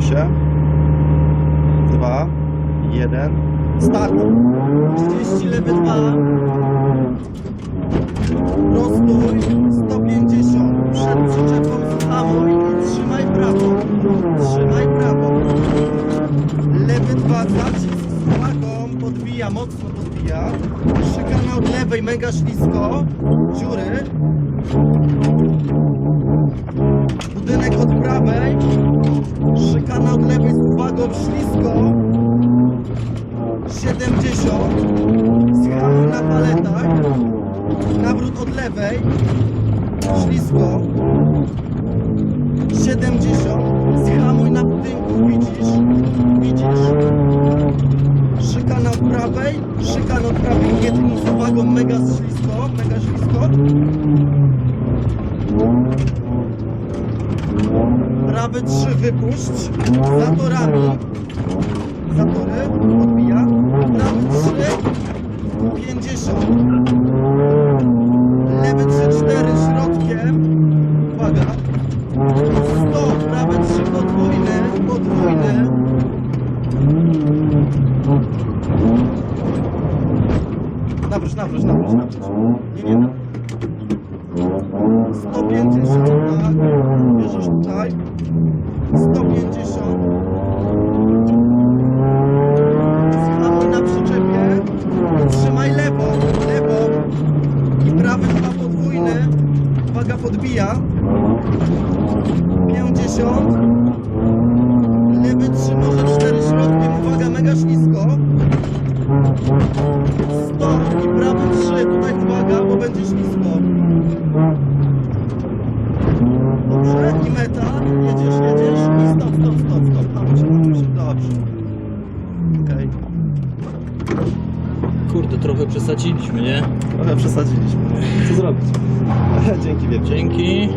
Się. Dwa, jeden, start! 30 lewy 2 Rozstój. 150 Przed przyczepą zhamuj i trzymaj prawo. Trzymaj prawo. Lewy 2 zacisk Podbija, mocno podbija. Szykana od lewej, mega ślisko. Dziury. Budynek od prawej. Szykana od lewej z uwagą, ślisko. 70 Zhamuj na paletach. Nawrót od lewej. Ślisko. 70 prawej Szykana od prawej uwagą Mega ślisko Mega ślisko Prawy 3 wypuść. Za torami. Zatory Odbija. Prawy 3 50 Lewy 3 4 środkiem Uwaga 100 Prawy 3 podwójny Podwójny Nawróć, nawróć, nawróć, nawróć. Nie, nie. 150 tak Bierzesz tutaj 150 Zhamuj na przyczepie Trzymaj lewą, lewą I prawy dwa podwójne. Uwaga podbija Kurde, trochę przesadziliśmy, nie? Trochę przesadziliśmy. Co zrobić? Dzięki wielkie. Dzięki.